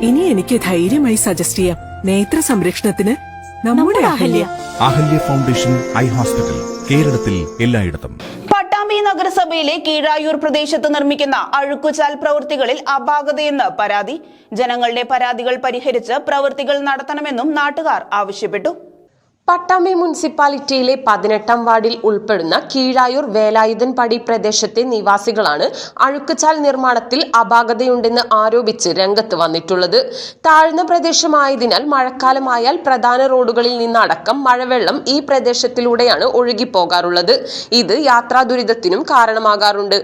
ഇനി എനിക്ക് ധൈര്യമായി സജസ്റ്റ് ചെയ്യാം. നേത്ര സംരക്ഷണത്തിന് നമ്മുടെ Ahalya. Ahalya foundation eye hospital കേരളത്തിൽ എല്ലായിടത്തും. പട്ടാമ്പി നഗരസഭയിലെ കീഴായൂർ പ്രദേശത്ത് നിർമ്മിക്കുന്ന അഴുക്കുചാൽ പ്രവൃത്തികളിൽ അപാകതയെന്ന് പരാതി. ജനങ്ങളുടെ പരാതികൾ പരിഹരിച്ച് പ്രവൃത്തികൾ നടത്തണമെന്നും നാട്ടുകാർ ആവശ്യപ്പെട്ടു. പട്ടാമ്പി മുനിസിപ്പാലിറ്റിയിലെ പതിനെട്ടാം വാർഡിൽ ഉൾപ്പെടുന്ന കീഴായൂർ വേലായുധൻപടി പ്രദേശത്തെ നിവാസികളാണ് അഴുക്കുചാൽ നിർമ്മാണത്തിൽ അപാകതയുണ്ടെന്ന് ആരോപിച്ച് രംഗത്ത് വന്നിട്ടുള്ളത്. താഴ്ന്ന പ്രദേശമായതിനാൽ മഴക്കാലമായാൽ പ്രധാന റോഡുകളിൽ നിന്നടക്കം മഴവെള്ളം ഈ പ്രദേശത്തിലൂടെയാണ് ഒഴുകിപ്പോകാറുള്ളത്. ഇത് യാത്രാ ദുരിതത്തിനും കാരണമാകാറുണ്ട്.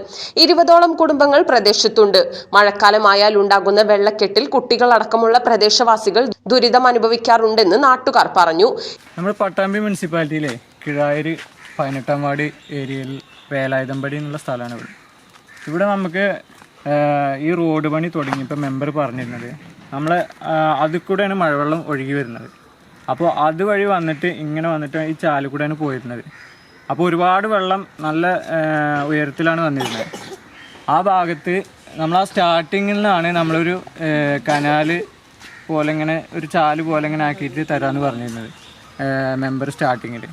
ഇരുപതോളം കുടുംബങ്ങൾ പ്രദേശത്തുണ്ട്. മഴക്കാലമായാൽ ഉണ്ടാകുന്ന വെള്ളക്കെട്ടിൽ കുട്ടികളടക്കമുള്ള പ്രദേശവാസികൾ ദുരിതം അനുഭവിക്കാറുണ്ടെന്ന് നാട്ടുകാർ പറഞ്ഞു. നമ്മുടെ പട്ടാമ്പി മുനിസിപ്പാലിറ്റിയിലെ കിഴായൂർ പതിനെട്ടാം വാർഡ് ഏരിയയിൽ വേലായുധമ്പടി എന്നുള്ള സ്ഥലമാണ് ഇവിടെ. ഇവിടെ നമുക്ക് ഈ റോഡ് പണി തുടങ്ങിയപ്പോൾ മെമ്പർ പറഞ്ഞിരുന്നത് നമ്മളെ ആഹ്, അതിൽ കൂടെയാണ് മഴവെള്ളം ഒഴുകി വരുന്നത്. അപ്പോൾ അതുവഴി വന്നിട്ട് ഇങ്ങനെ വന്നിട്ട് ഈ ചാലിൽ കൂടെയാണ് പോയിരുന്നത്. അപ്പോൾ ഒരുപാട് വെള്ളം നല്ല ഉയരത്തിലാണ് വന്നിരുന്നത്. ആ ഭാഗത്ത് നമ്മൾ ആ സ്റ്റാർട്ടിങ്ങിൽ നിന്നാണ് നമ്മളൊരു കനാല് പോലെ ഇങ്ങനെ ഒരു ചാൽ പോലെ ഇങ്ങനെ ആക്കിയിട്ട് തരാമെന്ന് പറഞ്ഞിരുന്നത്. മെമ്പർ സ്റ്റാർട്ടിങ്ങിൽ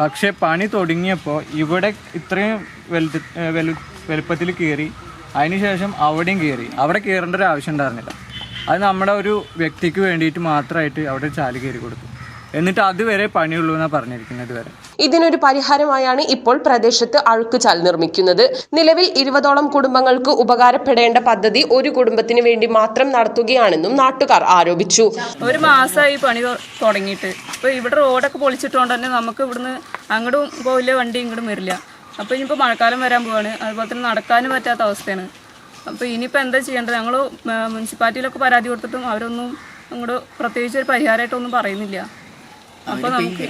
പക്ഷേ പണി തുടങ്ങിയപ്പോൾ ഇവിടെ ഇത്രയും വലുത് വലു വലുപ്പത്തിൽ കയറി അതിനുശേഷം അവിടെയും കയറി അവിടെ കയറേണ്ട ഒരു ആവശ്യം ഉണ്ടായിരുന്നില്ല. അത് നമ്മുടെ ഒരു വ്യക്തിക്ക് വേണ്ടിയിട്ട് മാത്രമായിട്ട് അവിടെ ചാലി കയറി കൊടുത്തു. എന്നിട്ട് അതുവരെ പണിയുള്ളൂ എന്നാണ് പറഞ്ഞിരിക്കുന്നത് ഇതുവരെ. ഇതിനൊരു പരിഹാരമായാണ് ഇപ്പോൾ പ്രദേശത്ത് അഴുക്കുചാൽ നിർമ്മിക്കുന്നത്. നിലവിൽ ഇരുപതോളം കുടുംബങ്ങൾക്ക് ഉപകാരപ്പെടേണ്ട പദ്ധതി ഒരു കുടുംബത്തിന് വേണ്ടി മാത്രം നടത്തുകയാണെന്നും നാട്ടുകാർ ആരോപിച്ചു. ഒരു മാസമായി പണി തുടങ്ങിയിട്ട്. ഇപ്പൊ ഇവിടെ റോഡൊക്കെ പൊളിച്ചിട്ടുകൊണ്ട് തന്നെ നമുക്ക് ഇവിടുന്ന് അങ്ങോട്ടും പോയില്ല വണ്ടി ഇങ്ങോട്ടും വരില്ല. അപ്പൊ ഇനിയിപ്പോ മഴക്കാലം വരാൻ പോവാണ്. അതുപോലെ തന്നെ നടക്കാനും പറ്റാത്ത അവസ്ഥയാണ്. അപ്പോൾ ഇനിയിപ്പോൾ എന്താ ചെയ്യേണ്ടത്? ഞങ്ങൾ മുനിസിപ്പാലിറ്റിയിലൊക്കെ പരാതി കൊടുത്തിട്ടും അവരൊന്നും അങ്ങോട്ട് പ്രത്യേകിച്ച് ഒരു പരിഹാരമായിട്ടൊന്നും പറയുന്നില്ല. അപ്പോൾ നമുക്ക്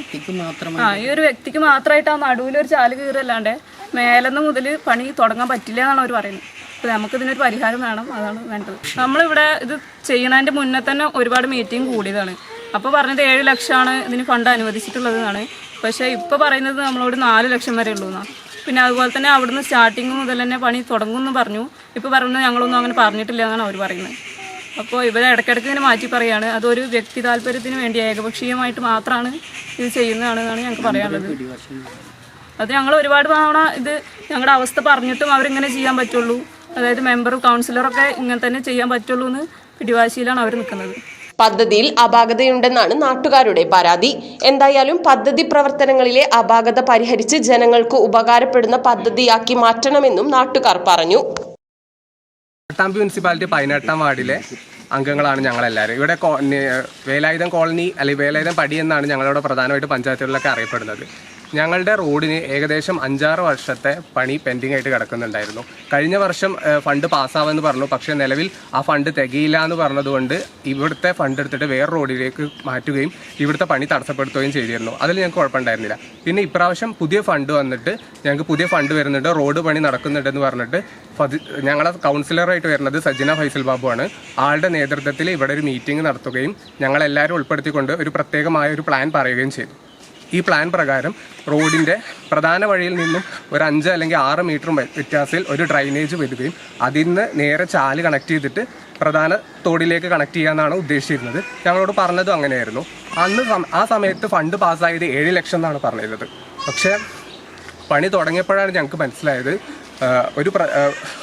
ആ ഈ ഒരു വ്യക്തിക്ക് മാത്രമായിട്ട് ആ നടുവിൽ ഒരു ചാൽ കീറല്ലാണ്ട് മേലെന്ന് മുതൽ പണി തുടങ്ങാൻ പറ്റില്ല എന്നാണ് അവർ പറയുന്നത്. അപ്പോൾ നമുക്ക് ഇതിനൊരു പരിഹാരം വേണം അതാണ് വേണ്ടത്. നമ്മളിവിടെ ഇത് ചെയ്യണതിന്റെ മുന്നേ തന്നെ ഒരുപാട് മീറ്റിംഗ് കൂടിയതാണ്. അപ്പോൾ പറഞ്ഞത് ഏഴ് ലക്ഷമാണ് ഇതിന് ഫണ്ട് അനുവദിച്ചിട്ടുള്ളതെന്നാണ് പക്ഷെ പക്ഷേ ഇപ്പോൾ പറയുന്നത് നമ്മളോട് നാല് ലക്ഷം വരെ ഉള്ളൂ എന്നാണ് പിന്നെ അതുപോലെ തന്നെ അവിടുന്ന് സ്റ്റാർട്ടിങ് മുതൽ തന്നെ പണി തുടങ്ങുമെന്ന് പറഞ്ഞു. ഇപ്പോൾ പറയുന്നത് ഞങ്ങളൊന്നും അങ്ങനെ പറഞ്ഞിട്ടില്ല എന്നാണ് അവർ പറയുന്നത്. അപ്പോൾ ഇവരെ ഇടയ്ക്കിടയ്ക്ക് ഇങ്ങനെ മാറ്റി പറയാണ്. അതൊരു വ്യക്തി താല്പര്യത്തിന് വേണ്ടി ഏകപക്ഷീയമായിട്ട് മാത്രമാണ് ഇത് ചെയ്യുന്നതാണെന്നാണ് ഞങ്ങൾക്ക് പറയാനുള്ളത്. അത് ഞങ്ങൾ ഒരുപാട് തവണ ഇത് ഞങ്ങളുടെ അവസ്ഥ പറഞ്ഞിട്ടും അവരിങ്ങനെ ചെയ്യാൻ പറ്റുള്ളൂ. അതായത് മെമ്പറും കൗൺസിലറൊക്കെ ഇങ്ങനെ തന്നെ ചെയ്യാൻ പറ്റുള്ളൂ എന്ന് പിടിവാശിയിലാണ് അവർ നിൽക്കുന്നത്. പദ്ധതിയിൽ അപാകതയുണ്ടെന്നാണ് നാട്ടുകാരുടെ പരാതി. എന്തായാലും പദ്ധതി പ്രവർത്തനങ്ങളിലെ അപാകത പരിഹരിച്ച് ജനങ്ങൾക്ക് ഉപകാരപ്പെടുന്ന പദ്ധതിയാക്കി മാറ്റണമെന്നും നാട്ടുകാർ പറഞ്ഞു. പട്ടാമ്പി മുനിസിപ്പാലിറ്റി പതിനെട്ടാം വാർഡിലെ അംഗങ്ങളാണ് ഞങ്ങളെല്ലാവരും. ഇവിടെ വേലായുധം കോളനി അല്ലെങ്കിൽ വേലായുധം പടി എന്നാണ് ഞങ്ങളിവിടെ പ്രധാനമായിട്ട് പഞ്ചായത്തുകളിലൊക്കെ അറിയപ്പെടുന്നത്. ഞങ്ങളുടെ റോഡിന് ഏകദേശം അഞ്ചാറ് വർഷത്തെ പണി പെൻഡിങ് ആയിട്ട് കിടക്കുന്നുണ്ടായിരുന്നു. കഴിഞ്ഞ വർഷം ഫണ്ട് പാസ്സാവെന്ന് പറഞ്ഞു. പക്ഷേ നിലവിൽ ആ ഫണ്ട് തികയില്ല എന്ന് പറഞ്ഞതുകൊണ്ട് ഇവിടുത്തെ ഫണ്ട് എടുത്തിട്ട് വേറെ റോഡിലേക്ക് മാറ്റുകയും ഇവിടുത്തെ പണി തടസ്സപ്പെടുത്തുകയും ചെയ്തിരുന്നു. അതിൽ ഞങ്ങൾക്ക് കുഴപ്പമുണ്ടായിരുന്നില്ല. പിന്നെ ഇപ്രാവശ്യം പുതിയ ഫണ്ട് വന്നിട്ട് ഞങ്ങൾക്ക് പുതിയ ഫണ്ട് വരുന്നുണ്ട്. റോഡ് പണി നടക്കുന്നുണ്ടെന്ന് പറഞ്ഞിട്ട് ഞങ്ങളുടെ ഞങ്ങളെ കൗൺസിലറായിട്ട് വരുന്നത് സജിന ഫൈസൽ ബാബു ആണ് ആളുടെ നേതൃത്വത്തിൽ ഇവിടെ ഒരു മീറ്റിംഗ് നടത്തുകയും ഞങ്ങളെല്ലാവരും ഉൾപ്പെടുത്തിക്കൊണ്ട് ഒരു പ്രത്യേകമായ ഒരു പ്ലാൻ പറയുകയും ചെയ്തു. ഈ പ്ലാൻ പ്രകാരം റോഡിന്റെ പ്രധാന വഴിയിൽ നിന്നും ഒരു അഞ്ച് അല്ലെങ്കിൽ ആറ് മീറ്റർ വ്യത്യാസത്തിൽ ഒരു ഡ്രൈനേജ് വരികയും അതിൽ നിന്ന് നേരെ ചാൽ കണക്ട് ചെയ്തിട്ട് പ്രധാന തോടിലേക്ക് കണക്ട് ചെയ്യാമെന്നാണ് ഉദ്ദേശിച്ചിരുന്നത്. ഞങ്ങളോട് പറഞ്ഞതും അങ്ങനെയായിരുന്നു. അന്ന് ആ സമയത്ത് ഫണ്ട് പാസ്സായത് ഏഴ് ലക്ഷം എന്നാണ് പറഞ്ഞിരുന്നത്. പക്ഷേ പണി തുടങ്ങിയപ്പോഴാണ് ഞങ്ങൾക്ക് മനസ്സിലായത് ഒരു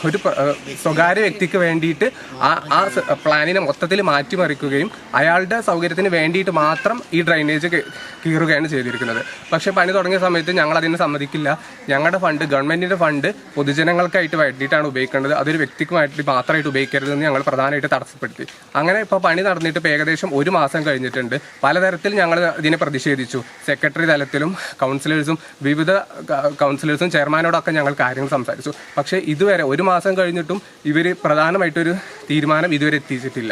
ഒരു സ്വകാര്യ വ്യക്തിക്ക് വേണ്ടിയിട്ട് ആ ആ പ്ലാനിനെ മൊത്തത്തിൽ മാറ്റിമറിക്കുകയും അയാളുടെ സൗകര്യത്തിന് വേണ്ടിയിട്ട് മാത്രം ഈ ഡ്രൈനേജ് കീറുകയാണ് ചെയ്തിരിക്കുന്നത്. പക്ഷേ പണി തുടങ്ങിയ സമയത്ത് ഞങ്ങൾ അതിനെ സമ്മതിക്കില്ല. ഞങ്ങളുടെ ഫണ്ട് ഗവൺമെന്റിന്റെ ഫണ്ട് പൊതുജനങ്ങൾക്കായിട്ട് വേണ്ടിയിട്ടാണ് ഉപയോഗിക്കേണ്ടത്. അതൊരു വ്യക്തിക്കുമായിട്ട് മാത്രമായിട്ട് ഉപയോഗിക്കരുതെന്ന് ഞങ്ങൾ പ്രധാനമായിട്ട് തടസ്സപ്പെടുത്തി. അങ്ങനെ ഇപ്പോൾ പണി നടന്നിട്ട് ഏകദേശം ഒരു മാസം കഴിഞ്ഞിട്ടുണ്ട്. പലതരത്തിൽ ഞങ്ങൾ ഇതിനെ പ്രതിഷേധിച്ചു. സെക്രട്ടറി തലത്തിലും കൗൺസിലേഴ്സും വിവിധ കൗൺസിലേഴ്സും ചെയർമാനോടൊക്കെ ഞങ്ങൾ കാര്യങ്ങൾ സംസാരിച്ചു പക്ഷേ ഇതുവരെ ഒരു മാസം കഴിഞ്ഞിട്ടും ഇവർ പ്രധാനമായിട്ടൊരു തീരുമാനം ഇതുവരെ എത്തിച്ചിട്ടില്ല.